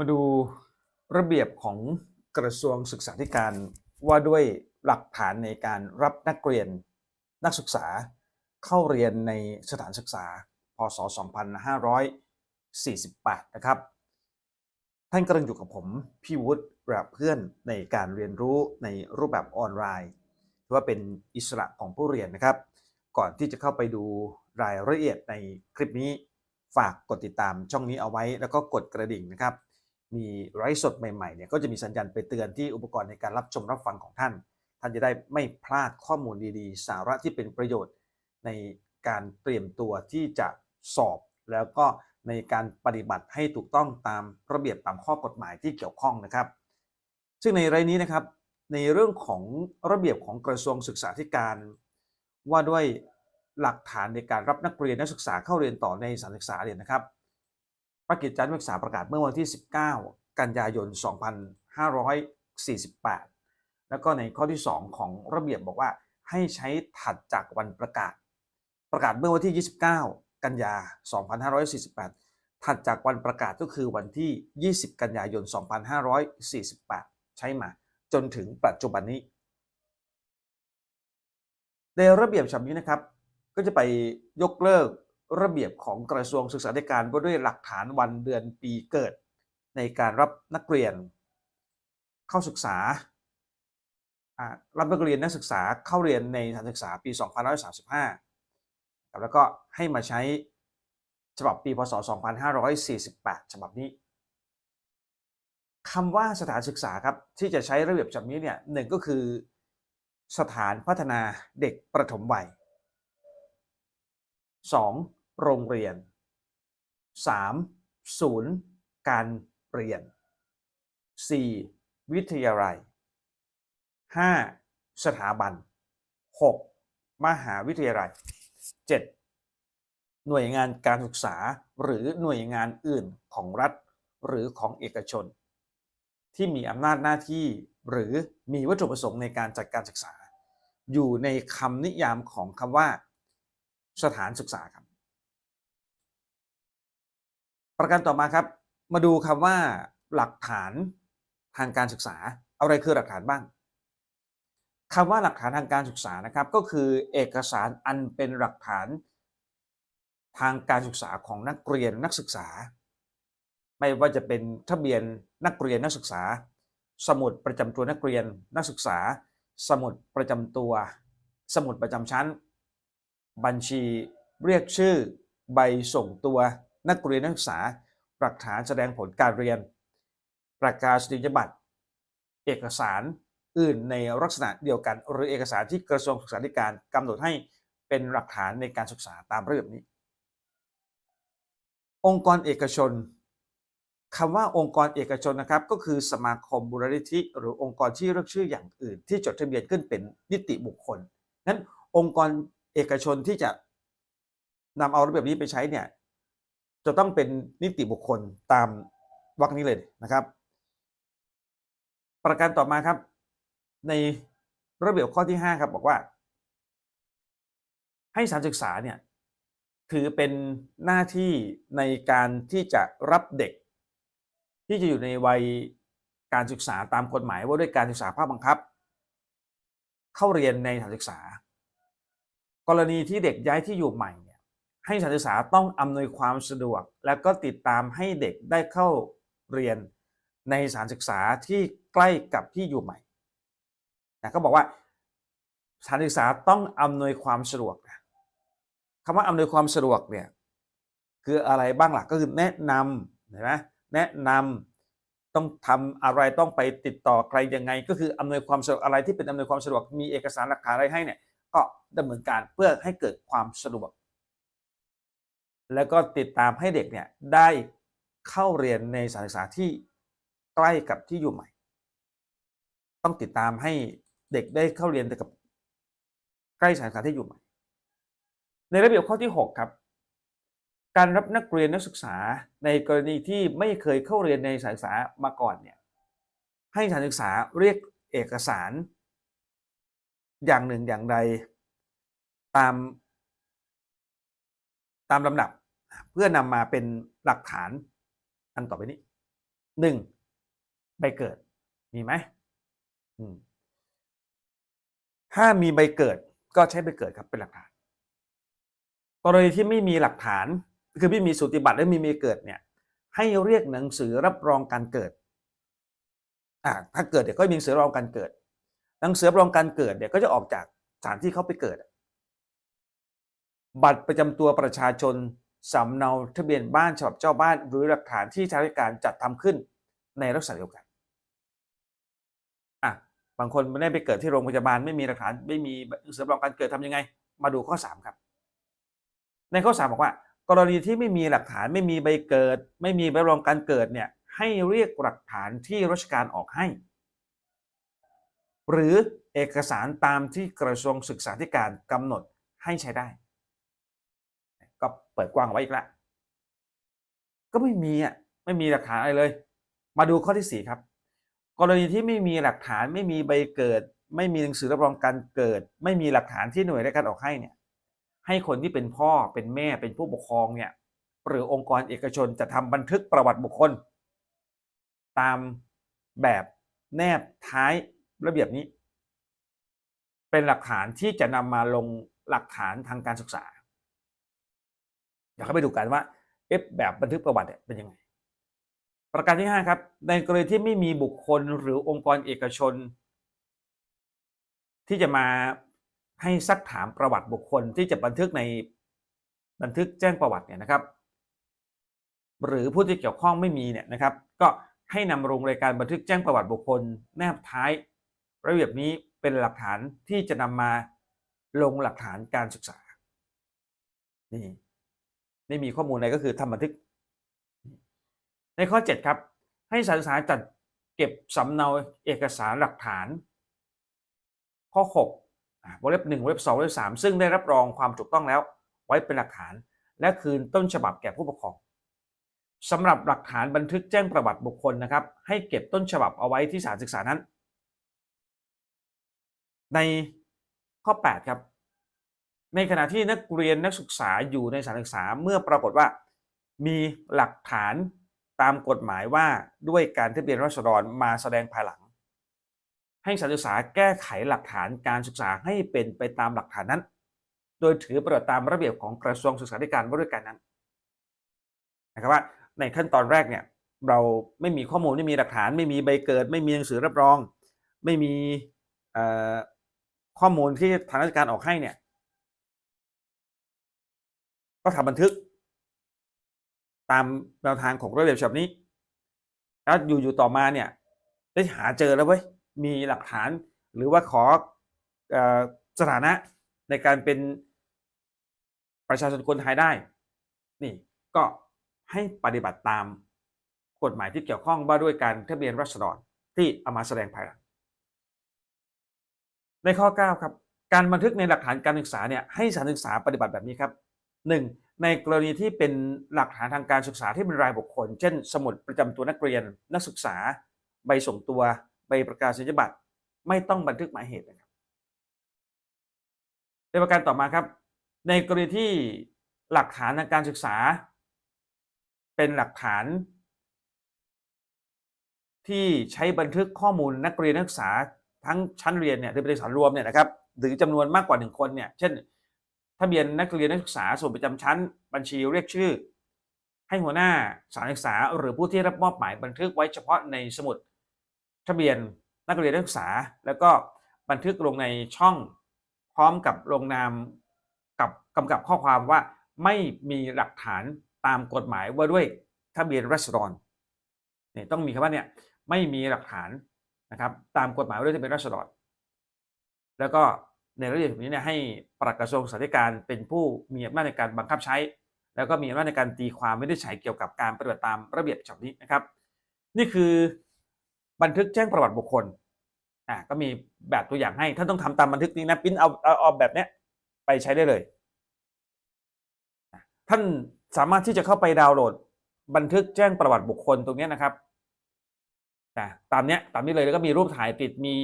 มาดูระเบียบของกระทรวงศึกษาธิการว่าด้วยหลักฐานในการรับนักเรียนนักศึกษาเข้าเรียนในสถานศึกษา พศ 2548 นะครับ ท่านกำลังอยู่กับผมพี่วุฒิและเพื่อนในการเรียนรู้ในรูปแบบออนไลน์ถือว่าเป็นอิสระของผู้เรียนนะครับ ก่อนที่จะเข้าไปดูรายละเอียดในคลิปนี้ ฝากกดติดตามช่องนี้เอาไว้แล้วก็กดกระดิ่งนะครับ มีไลฟ์สดใหม่ๆเนี่ยก็จะมีสัญญาณไปเตือนที่อุปกรณ์ในการรับชมรับฟังของท่าน ท่านจะได้ไม่พลาดข้อมูลดีๆ สาระที่เป็นประโยชน์ในการเตรียมตัวที่จะสอบ แล้วก็ในการปฏิบัติให้ถูกต้องตามระเบียบตามข้อกฎหมายที่เกี่ยวข้องนะครับ ซึ่งในรายนี้นะครับในเรื่องของระเบียบของกระทรวงศึกษาธิการ ว่าด้วยหลักฐานในการรับนักเรียนนักศึกษาเข้าเรียนต่อในสถานศึกษาเนี่ยนะครับ พระกิจจานุศึกษาประกาศเมื่อวันที่ 19 กันยายน 2548 แล้วก็ในข้อที่ 2 ของระเบียบบอกว่าให้ใช้ถัดจากวันประกาศ ประกาศเมื่อวันที่ 29 กันยา 2548 ถัดจากวันประกาศก็คือวันที่ 20 กันยายน 2548 ใช้มาจนถึงปัจจุบันนี้ ในระเบียบฉบับนี้นะครับ ก็จะไปยกเลิก ระเบียบของกระทรวงศึกษาธิการว่าด้วยหลักฐานวันเดือนปีเกิด ในการรับนักเรียน เข้าศึกษาอ่ารับนักเรียนนักศึกษาเข้าเรียนในสถานศึกษาปี 2535 แล้วก็ให้มาใช้ฉบับปีพศ 2548 ฉบับนี้คำว่าสถานศึกษาครับที่จะใช้ระเบียบฉบับนี้เนี่ยหนึ่งก็คือสถานพัฒนาเด็กประถมวัย 2. โรงเรียน 3. ศูนย์การเรียน 4. วิทยาลัย 5. สถาบัน 6. มหาวิทยาลัย 7. หน่วยงานการศึกษาหรือหน่วยงานอื่นของรัฐ หรือของเอกชน ที่มีอำนาจหน้าที่หรือมีวัตถุประสงค์ในการจัดการศึกษา อยู่ในคำนิยามของคำว่า สถานศึกษาครับ ประการต่อมาครับ มาดูคำว่าหลักฐานทางการศึกษา อะไรคือหลักฐานบ้างคำว่าหลักฐานทางการศึกษานะครับ ก็คือเอกสารอันเป็นหลักฐานทางการศึกษาของนักเรียนนักศึกษา ไม่ว่าจะเป็นทะเบียนนักเรียนนักศึกษา สมุดประจำตัวนักเรียนนักศึกษา สมุดประจำตัว สมุดประจำชั้น บัญชีเรียกชื่อ ใบส่งตัว นักเรียนนักศึกษาหลักฐานแสดงผลการเรียน ประกาศนียบัตร เอกสารอื่นในลักษณะเดียวกัน หรือเอกสารที่กระทรวงศึกษาธิการกำหนดให้เป็นหลักฐานในการศึกษาตามระเบียบนี้ องค์กรเอกชนคำว่าองค์กรเอกชนนะครับ ก็คือสมาคมบุรณิธิ หรือองค์กรที่เรียกชื่ออย่างอื่น ที่จดทะเบียนขึ้นเป็นนิติบุคคลนั้นองค์กรเอกชนที่จะนำเอาระเบียบนี้ไปใช้เนี่ย จะต้องเป็นนิติบุคคลตามวรรคนี้เลยนะครับ ประการต่อมาครับ ในระเบียบข้อที่ 5 ครับ บอกว่า ให้สถานศึกษาเนี่ยถือเป็นหน้าที่ในการที่จะรับเด็ก ที่จะอยู่ในวัยการศึกษาตามกฎหมายว่าด้วยการศึกษาภาคบังคับ เข้าเรียนในสถานศึกษา กรณีที่เด็กย้ายที่อยู่ใหม่ ให้สถานศึกษาต้องอำนวยความสะดวก และก็ติดตามให้เด็กได้เข้าเรียนในสถานศึกษาที่ใกล้กับที่อยู่ใหม่นะก็บอกว่าสถานศึกษาต้องอำนวยความสะดวกนะคำว่าอำนวยความสะดวกเนี่ยคืออะไรบ้างล่ะก็คือแนะนำเห็นไหมแนะนำต้องทำอะไรต้องไปติดต่อใครยังไง ก็คืออำนวยความสะดวกอะไรที่เป็นอำนวยความสะดวกมีเอกสารหลักฐานอะไรให้เนี่ยก็ดำเนินการเพื่อให้เกิดความสะดวก แล้วก็ติดตามให้เด็กเนี่ยได้เข้าเรียนในสถานศึกษาที่ใกล้กับที่อยู่ใหม่ ต้องติดตามให้เด็กได้เข้าเรียนกับใกล้สถานศึกษาที่อยู่ใหม่ ในระเบียบข้อที่ 6 ครับ การรับนักเรียนนักศึกษาในกรณีที่ไม่เคยเข้าเรียนในสถานศึกษามาก่อนเนี่ยให้สถานศึกษาเรียกเอกสาร อย่างหนึ่งอย่างใดตาม ตามลำดับ เพื่อนำมาเป็นหลักฐานอันต่อไปนี้หนึ่งใบเกิด มีไหมถ้ามีใบเกิดก็ใช้ใบเกิดครับเป็นหลักฐานกรณีที่ไม่มีหลักฐาน คือไม่มีสูติบัตรและไม่มีเกิดเนี่ย ให้เรียกหนังสือรับรองการเกิดอ่าถ้าเกิดเดี๋ยวก็มีหนังสือรับรองการเกิด หนังสือรับรองการเกิดเนี่ยก็จะออกจากสถานที่เขาไปเกิด บัตรประจำตัวประชาชนสำเนาทะเบียนบ้านฉบับเจ้าบ้าน หรือหลักฐานที่ใช้ราชการจัดทำขึ้นในลักษณะเดียวกันอะบางคนไม่ได้ไปเกิดที่โรงพยาบาลไม่มีหลักฐานไม่มีหนังสือรับรองการเกิดทำยังไง มาดูข้อ 3 ครับ ในข้อ 3 บอกว่า กรณีที่ไม่มีหลักฐานไม่มีใบเกิด ไม่มีใบรับรองการเกิดเนี่ยให้เรียกหลักฐานที่ราชการออกให้ หรือเอกสารตามที่กระทรวงศึกษาธิการกำหนดให้ใช้ได้ ก็เปิดกว้างไว้อีกแล้วก็ไม่มีอะไม่มีหลักฐานอะไรเลย มาดูข้อที่สี่ครับ กรณีที่ไม่มีหลักฐานไม่มีใบเกิด ไม่มีหนังสือรับรองการเกิด ไม่มีหลักฐานที่หน่วยราชการออกให้เนี่ย ให้คนที่เป็นพ่อเป็นแม่เป็นผู้ปกครองเนี่ย หรือองค์กรเอกชนจะทำบันทึกประวัติบุคคล ตามแบบแนบท้ายระเบียบนี้ เป็นหลักฐานที่จะนำมาลงหลักฐานทางการศึกษา เดี๋ยวเข้าไปดูกันว่าเอฟแบบบันทึกประวัติเป็นยังไง ประการที่ 5 ครับ ในกรณีที่ไม่มีบุคคลหรือองค์กรเอกชน ที่จะมาให้ซักถามประวัติบุคคลที่จะบันทึกในบันทึกแจ้งประวัติเนี่ยนะครับ หรือผู้ที่เกี่ยวข้องไม่มีเนี่ยนะครับ ก็ให้นำลงรายการบันทึกแจ้งประวัติบุคคล แนบท้ายระเบียบนี้เป็นหลักฐานที่จะนำมาลงหลักฐานการศึกษานี่ ไม่มีข้อมูลอะไรก็คือทำบันทึก ในข้อ 7 ครับ ให้สานศึกษาจัดเก็บสำเนาเอกสารหลักฐาน ข้อ6วงเล็บ1วงเล็บ2วงเล็บ3ซึ่งได้รับรองความถูกต้องแล้ว ไว้เป็นหลักฐาน และคืนต้นฉบับแก่ผู้ปกครองสำหรับหลักฐานบันทึกแจ้งประวัติบุคคลนะครับ ให้เก็บต้นฉบับเอาไว้ที่สานศึกษานั้น ในข้อ 8 ครับ ในขณะที่นักเรียนนักศึกษาอยู่ในสถานศึกษาเมื่อปรากฏว่า มีหลักฐานตามกฎหมายว่าด้วยการทะเบียนราษฎรมาแสดงภายหลัง ให้สถานศึกษาแก้ไขหลักฐานการศึกษาให้เป็นไปตามหลักฐานนั้น โดยถือประตามระเบียบของกระทรวงศึกษาธิการว่าด้วยกันนั้นนะครับว่าในขั้นตอนแรกเนี่ยเราไม่มีข้อมูลไม่มีหลักฐาน ไม่มีใบเกิด ไม่มีหนังสือรับรอง ไม่มีข้อมูลที่ทางราชการออกให้เนี่ย ก็ทำบันทึก ตามแนวทางของระเบียบฉบับนี้ แล้วอยู่ๆต่อมาเนี่ย ได้หาเจอแล้วเว้ยมีหลักฐานหรือว่าขออสถานะในการเป็นประชาชนคนไทยได้ นี่ก็ให้ปฏิบัติตามกฎหมายที่เกี่ยวข้องว่าด้วยการทะเบียนราษฎรที่เอามาแสดงภายหลังในข้อ 9 ครับ การบันทึกในหลักฐานการศึกษาเนี่ยให้สถานศึกษาปฏิบัติแบบนี้ครับ 1. ในกรณีที่เป็นหลักฐานทางการศึกษาที่เป็นรายบุคคล เช่น สมุดประจำตัวนักเรียน นักศึกษา ใบส่งตัว ใบประกาศนียบัตร ไม่ต้องบันทึกหมายเหตุนะครับในประการต่อมาครับ ในกรณีที่หลักฐานทางการศึกษา เป็นหลักฐาน ที่ใช้บันทึกข้อมูลนักเรียนนักศึกษาทั้งชั้นเรียนเนี่ยหรือเป็นเอกสารรวมเนี่ยนะครับหรือจำนวนมากกว่าหนึ่งคนเนี่ยเช่น ทะเบียนนักเรียนนักศึกษาส่วนประจำชั้น บัญชีเรียกชื่อ ให้หัวหน้าสถานศึกษา หรือผู้ที่รับมอบหมายบันทึกไว้เฉพาะในสมุด ทะเบียนนักเรียนนักศึกษา แล้วก็บันทึกลงในช่องพร้อมกับลงนามกับกำกับข้อความว่าไม่มีหลักฐานตามกฎหมายว่าด้วยทะเบียนรัษฎรเนี่ยต้องมีคำว่าเนี่ยไม่มีหลักฐานนะครับตามกฎหมายว่าด้วยทะเบียนรัษฎรแล้วก็ ในระเบียบนี้เนี่ยให้ปลัดกระทรวงสาธารณการเป็นผู้มีอำนาจในการบังคับใช้ แล้วก็มีอำนาจในการตีความไม่ได้ใช้เกี่ยวกับการปฏิบัติตามระเบียบฉบับนี้นะครับ นี่คือบันทึกแจ้งประวัติบุคคลอ่าก็มีแบบตัวอย่างให้ท่านต้องทำตามบันทึกนี้นะปิ้นเอาเอาเอาแบบเนี้ยไปใช้ได้เลย ท่านสามารถที่จะเข้าไปดาวน์โหลด บันทึกแจ้งประวัติบุคคลตรงนี้นะครับนะตามเนี้ยตามนี้เลยแล้วก็มีรูปถ่ายติดมี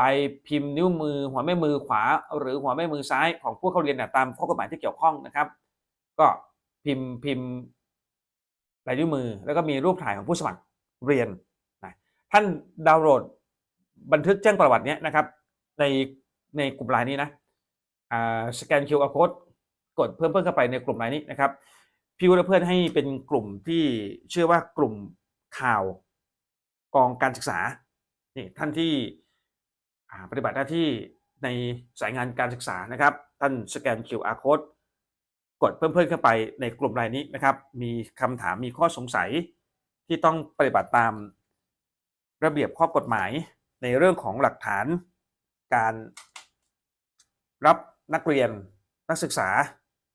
ลายพิมพ์นิ้วมือ หัวแม่มือขวา หรือหัวแม่มือซ้ายของผู้เข้าเรียนเนี่ยตามข้อกฎหมายที่เกี่ยวข้องนะครับ ก็พิมพ์พิมพ์ลายนิ้วมือ แล้วก็มีรูปถ่ายของผู้สมัครเรียนนะท่านดาวน์โหลดบันทึกแจ้งประวัติเนี้ยนะครับ ในในกลุ่มไลน์นี้นะอ่าสแกน QR code กดเพิ่มเพิ่มเข้าไปในกลุ่มไลน์นี้นะครับพี่วุฒิเพื่อนให้เป็นกลุ่มที่เชื่อว่ากลุ่มข่าวกองการศึกษานี่ท่านที่ ปฏิบัติหน้าที่ในสายงานการศึกษานะครับ ท่านสแกน QR code กดเพิ่มเพิ่มเข้าไปในกลุ่มรายนี้นะครับ มีคำถามมีข้อสงสัยที่ต้องปฏิบัติตามระเบียบข้อกฎหมายในเรื่องของหลักฐานการรับนักเรียนนักศึกษา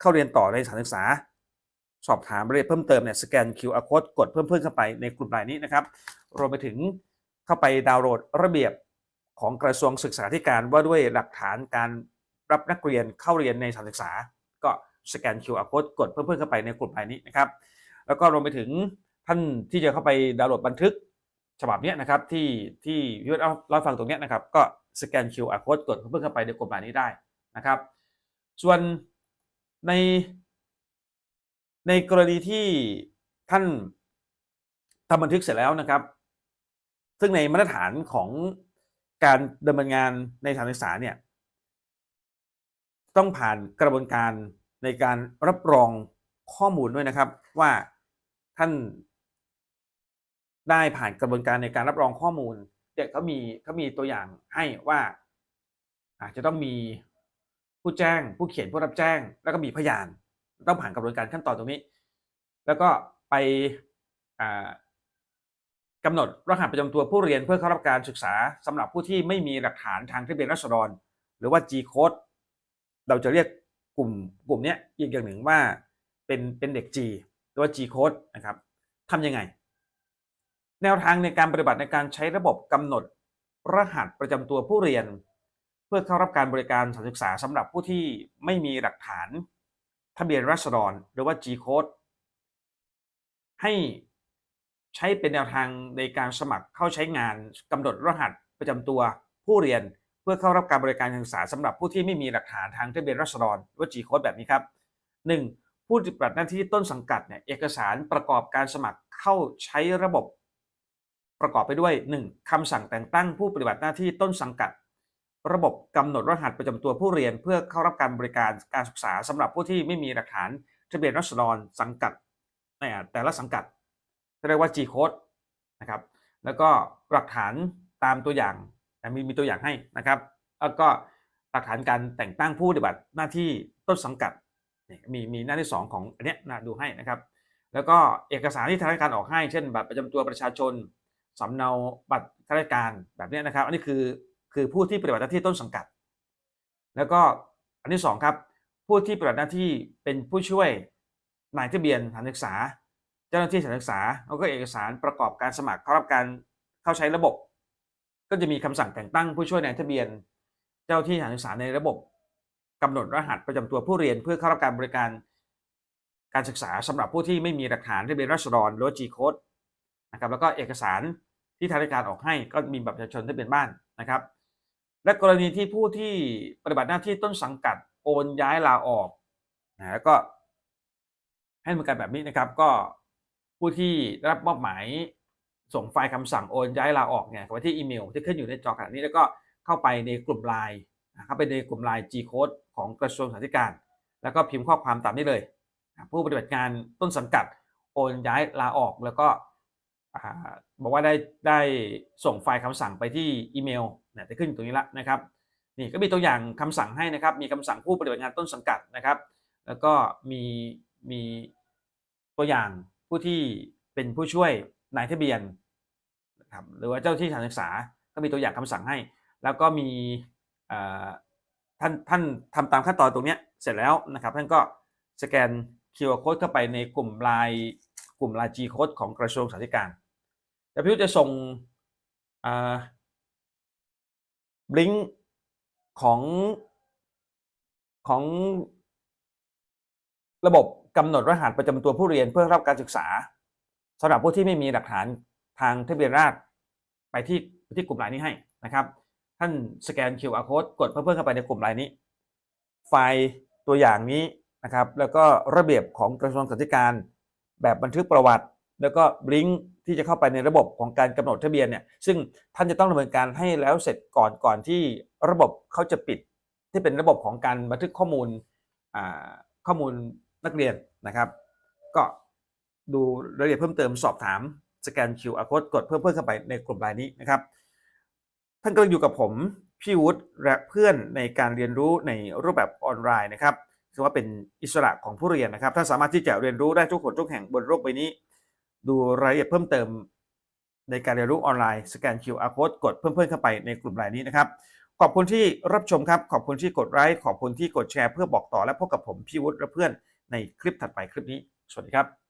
เข้าเรียนต่อในสถานศึกษา สอบถามรายละเอียดเพิ่มเติมเนี่ยสแกน QR code กดเพิ่มเพิ่มเข้าไปในกลุ่มรายนี้นะครับรวมไปถึงเข้าไปดาวน์โหลดระเบียบ ของกระทรวงศึกษาธิการว่าด้วยหลักฐานการรับนักเรียนเข้าเรียนในสถานศึกษา ก็สแกน QR code กดเพิ่มเพิ่มเข้าไปในกลุ่มรายนี้นะครับ แล้วก็รวมไปถึงท่านที่จะเข้าไปดาวน์โหลดบันทึกฉบับนี้นะครับที่ที่พี่วิทย์เล่าเล่าฟังตรงนี้นะครับ ก็สแกน QR code กดเพิ่มเข้าไปในกลุ่มรายนี้ได้นะครับ ส่วนในในกรณีที่ท่านทำบันทึกเสร็จแล้วนะครับ ซึ่งในมาตรฐานของ การดำเนินงานในสถานศึกษาเนี่ยต้องผ่านกระบวนการในการรับรองข้อมูลด้วยนะครับ ว่าท่านได้ผ่านกระบวนการในการรับรองข้อมูลเด็กเขามีเขามีตัวอย่างให้ว่า อาจจะต้องมีผู้แจ้ง ผู้เขียนผู้รับแจ้ง แล้วก็มีพยาน ต้องผ่านกระบวนการขั้นตอนตรงนี้ แล้วก็ไปอ่า กำหนดรหัสประจำตัวผู้เรียนเพื่อเข้ารับการศึกษาสำหรับผู้ที่ไม่มีหลักฐานทางทะเบียนราษฎร หรือว่า G code เราจะเรียกกลุ่มกลุ่มนี้อีกอย่างหนึ่งว่าเป็นเป็นเด็ก G หรือว่า G code นะครับทำยังไง แนวทางในการปฏิบัติในการใช้ระบบกำหนดรหัสประจำตัวผู้เรียน เพื่อเข้ารับการบริการสถานศึกษาสำหรับผู้ที่ไม่มีหลักฐานทะเบียนราษฎร หรือว่า G code ให้ ใช้เป็นแนวทางในการสมัครเข้าใช้งานกำหนดรหัสประจำตัวผู้เรียนเพื่อเข้ารับการบริการการศึกษาสำหรับผู้ที่ไม่มีหลักฐานทางทะเบียนราษฎรว่า G code แบบนี้ครับ 1. ผู้ปฏิบัติหน้าที่ต้นสังกัดเนี่ยเอกสารประกอบการสมัครเข้าใช้ระบบ ประกอบไปด้วย 1. คำสั่งแต่งตั้งผู้ปฏิบัติหน้าที่ต้นสังกัด ระบบกำหนดรหัสประจำตัวผู้เรียน เพื่อเข้ารับการบริการการศึกษาสำหรับผู้ที่ไม่มีหลักฐานทะเบียนราษฎรสังกัดในแต่ละสังกัด เรียกว่า G code นะครับ แล้วก็หลักฐานตามตัวอย่างมีมีตัวอย่างให้นะครับ แล้วก็หลักฐานการแต่งตั้งผู้ปฏิบัติหน้าที่ต้นสังกัดเนี่ยมีมีหน้าที่ 2 ของอันเนี้ยนะดูให้นะครับ แล้วก็เอกสารที่ทางราชการออกให้ เช่นบัตรประจำตัวประชาชนสำเนาบัตรข้าราชการแบบนี้นะครับ อันนี้คือคือผู้ที่ปฏิบัติหน้าที่ต้นสังกัด แล้วก็อันที่สองครับผู้ที่ปฏิบัติหน้าที่เป็นผู้ช่วยนายทะเบียนสถานศึกษา จ้าหน้าที่สถานศึกษาแล้วก็เอกสารประกอบการสมัครเข้ารับการเข้าใช้ระบบ ก็จะมีคำสั่งแต่งตั้งผู้ช่วยนายทะเบียน เจ้าที่สถานศึกษาในระบบกำหนดรหัสประจำตัวผู้เรียนเพื่อเข้ารับการบริการการศึกษาสำหรับผู้ที่ไม่มีหลักฐานทะเบียนราษฎรหรือ G code นะครับแล้วก็เอกสารที่ทางราชการออกให้ก็มีบัตรประชาชนทะเบียนบ้านนะครับ และกรณีที่ผู้ที่ปฏิบัติหน้าที่ต้นสังกัดโอนย้ายลาออกนะแล้วก็ให้บริการแบบนี้นะครับก็ ผู้ที่รับมอบหมายส่งไฟล์คำสั่งโอนย้ายลาออกเนี่ยไปที่อีเมลที่ขึ้นอยู่ในจอขณะนี้แล้วก็เข้าไปในกลุ่มไลน์เข้าไปในกลุ่มไลน์ G code ของกระทรวงสาธารณสุขแล้วก็พิมพ์ข้อความตามนี้เลย ผู้ปฏิบัติงานต้นสังกัดโอนย้ายลาออกแล้วก็บอกว่าได้ได้ส่งไฟล์คำสั่งไปที่อีเมลเนี่ยจะขึ้นอยู่ตรงนี้ละนะครับนี่ก็มีตัวอย่างคำสั่งให้นะครับ มีคำสั่งผู้ปฏิบัติงานต้นสังกัดนะครับ แล้วก็มีมีตัวอย่าง ผู้ที่เป็นผู้ช่วยนายทะเบียนนะครับหรือว่าเจ้าที่สถานศึกษาก็มีตัวอย่างคำสั่งให้ แล้วก็มีท่านท่านทำตามขั้นตอนตรงนี้เสร็จแล้วนะครับ ท่านก็สแกน QR code เข้าไปในกลุ่มลน์กลุ่มลน์ G code ของกระทรวงสาธารณสุขแต่พี่จะส่งลิงก์ของของระบบ กำหนดรหัสประจำตัวผู้เรียนเพื่อรับการศึกษาสำหรับผู้ที่ไม่มีหลักฐานทางทะเบียนราษฎรไปที่ที่กลุ่มไลน์นี้ให้นะครับ ท่านสแกน QR code กดเพื่อเข้าไปในกลุ่มไลน์นี้ ไฟล์ตัวอย่างนี้นะครับ แล้วก็ระเบียบของกระทรวงศึกษาธิการ แบบบันทึกประวัติ แล้วก็ลิงก์ที่จะเข้าไปในระบบของการกำหนดทะเบียนเนี่ยซึ่งท่านจะต้องดำเนินการให้แล้วเสร็จก่อนก่อนที่ระบบเขาจะปิดที่เป็นระบบของการบันทึกข้อมูลข้อมูล นักเรียนนะครับ ก็ดูรายละเอียดเพิ่มเติมสอบถามสแกน QR code กดเพิ่มเพิ่มเข้าไปในกลุ่มรายนี้นะครับ ท่านกำลังอยู่กับผมพี่วุฒิและเพื่อนในการเรียนรู้ในรูปแบบออนไลน์นะครับถือว่าเป็นอิสระของผู้เรียนนะครับท่านสามารถที่จะเรียนรู้ได้ทุกคนทุกแห่งบนโลกใบนี้ ดูรายละเอียดเพิ่มเติมในการเรียนรู้ออนไลน์สแกน QR code กดเพิ่มเพิ่มเข้าไปในกลุ่มรายนี้นะครับ ขอบคุณที่รับชมครับ ขอบคุณที่กดไลค์ขอบคุณที่กดแชร์เพื่อบอกต่อและพบกับผมพี่วุฒิและเพื่อน ในคลิปถัดไปคลิปนี้ สวัสดีครับ